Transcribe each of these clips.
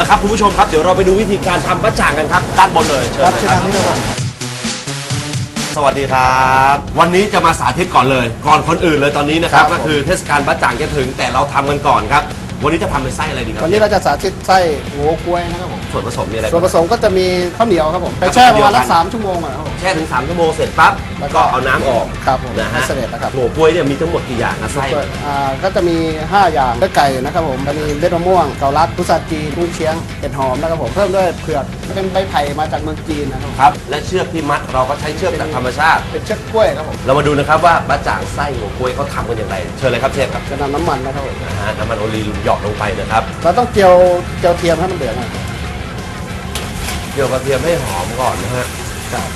ละครับคุณผู้ชมครับเดี๋ยวเราไปดูวิธีการทำบะจ่างกันครับด้านบนเลยเชิญครับเลยเชิญครับทางนี้ครับผมสวัสดีครับ วันนี้จะมาสาธิตก่อนเลย ก่อนคนอื่นเลยตอนนี้นะครับครับก็คือเทศกาลบะจ่างจะถึงแต่เราทำกันก่อนครับ วันนี้จะทำเป็นไส้อะไรดีครับวันนี้เราจะสาธิตไส้โง่กล้วยนะครับผมส่วนผสมมีอะไรส่วนผบ้างสมก็จะมีข้าวเหนียวครับผมไปแช่ประมาณละสามชั่วโมงอะครับผม แช่ถึง3ชั่วโมงเสร็จปั๊บแล้วก็ ก็เอาน้ำออกครับผมนะฮะเสร็จแล้วครับโหกล้วยเนี่ยมีทั้งหมดกี่อย่างนะไส้อ่าก็จะมี 5 อย่างเลือดไก่นะครับผมจะมีเลือดมะม่วงเกาลัดพุทราจีนกุ้งเชียงเห็ดหอมนะครับผมเพิ่มด้วยเผือกเป็นใบไผ่มาจากเมืองจีนนะครับผมครับและเชือกที่มัดเราก็ใช้เชือกจากธรรมชาติ เป็นเชือกกล้วยครับผมเรามาดูนะครับว่าบะจ่างไส้หัวกล้วยเขาทำกันอย่างไรเชิญเลยครับเชฟครับจะนำน้ำมันนะครับผม นะฮะน้ำมันโอลีฟหยอกลงไปนะครับเราต้องเจียวเจียวเทียมให้มันเดือดหน่อยเกี่ยวกระเทียมให้หอมก่อนนะฮะครับ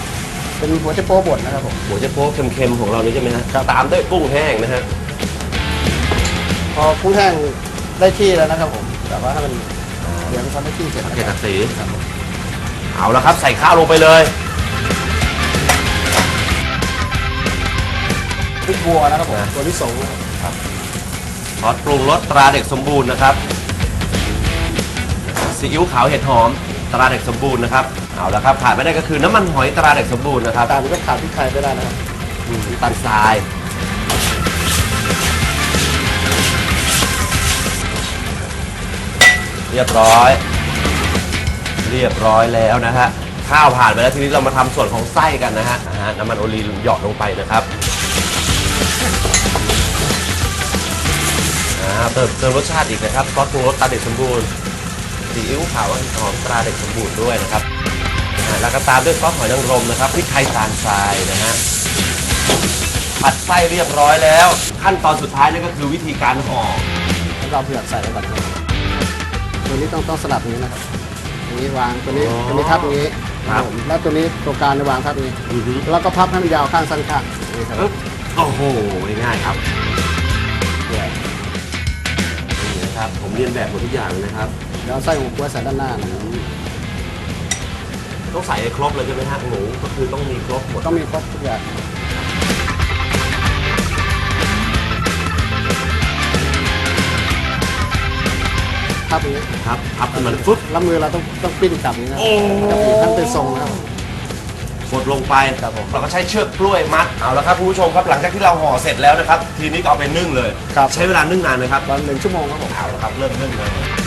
เป็นหัวเชโป๊บดนะครับผมหัวเชโป๊เค็มๆของเรานี่ใช่ไหมฮะครับตามด้วยกุ้งแห้งนะฮะพอกุ้งแห้งได้ที่แล้วนะครับผมแต่ว่าให้มันเดี๋ยวมันทำได้ที่เสร็จสังนะเกตครัจาบกสีเอาละครับใส่ข้าวลงไปเลยพริกบัวนะครับผมตัวที่สองนะครับ ซอสปรุงรสตราเด็กสมบูรณ์นะครับซีอิ๊วขาวเห็ดหอมตราเด็กสมบูรณ์นะครับเอาละครับขาดไม่ได้ก็คือน้ำมันหอยตราเด็กสมบูรณ์นะครับตามด้วยขาดพริกไทยไปได้นะครับอืมน้ำตาลทรายเรียบร้อย เรียบร้อยแล้วนะฮะข้าวผ่านไปแล้วทีนี้เรามาทำส่วนของไส้กันนะฮะนะฮะน้ำมันโอลีฟหยอดลงไปนะครับอ่าเติมเติมรสชาติอีกนะครับซอสปรุงรสตราเด็กสมบูรณ์ซีอิ๊วขาวหอมตราเด็กสมบูรณ์ด้วยนะครับอ่าแล้วก็ตามด้วยซอสหอยนางรมนะครับพริกไทยตาลทรายนะฮะผัดไส้เรียบร้อยแล้ว ขั้นตอนสุดท้ายนั่นก็คือวิธีการห่อแล้วเราเผือกใส่ไปก่อนครับตัวนี้ต้องต้องสลับอย่างนี้นะครับอย่างนี้วางตัวนี้อ๋อตัวนี้ทับอย่างนี้ครับผมแล้วตัวนี้ตัวกลางในวางทับอย่างนี้อือฮึแล้วก็พับให้มันยาวข้างสั้นข้างนี่ครับปึ๊บโอ้โหง่ายๆครับเนี่ยนี่นะครับ ผมเรียนแบบหมดทุกอย่างเลยนะครับเดี๋ยวเอาไส้หมูกล้วยใส่ด้านหน้านะครับต้องใส่ให้ครบเลยใช่ไหมฮะหมูก็คือต้องมีครบหมดต้องมีครบทุกอย่างทับอย่างนี้ครับพับขึ้นมาเลยฟึ๊บแล้วมือเราต้องต้องปิ้นกลับอย่างนี้นะโอ้จะเป็นขั้นเป็นทรงนะครับ กดลงไปครับผมเราก็ใช้เชือกกล้วยมัดเอาละครับคุณผู้ชมครับหลังจากที่เราห่อเสร็จแล้วนะครับ ทีนี้ก็เอาไปนึ่งเลย ครับ ใช้เวลานึ่งนานไหมครับตอนหนึ่งชั่วโมงครับผม เอาละครับเริ่มนึ่งเลย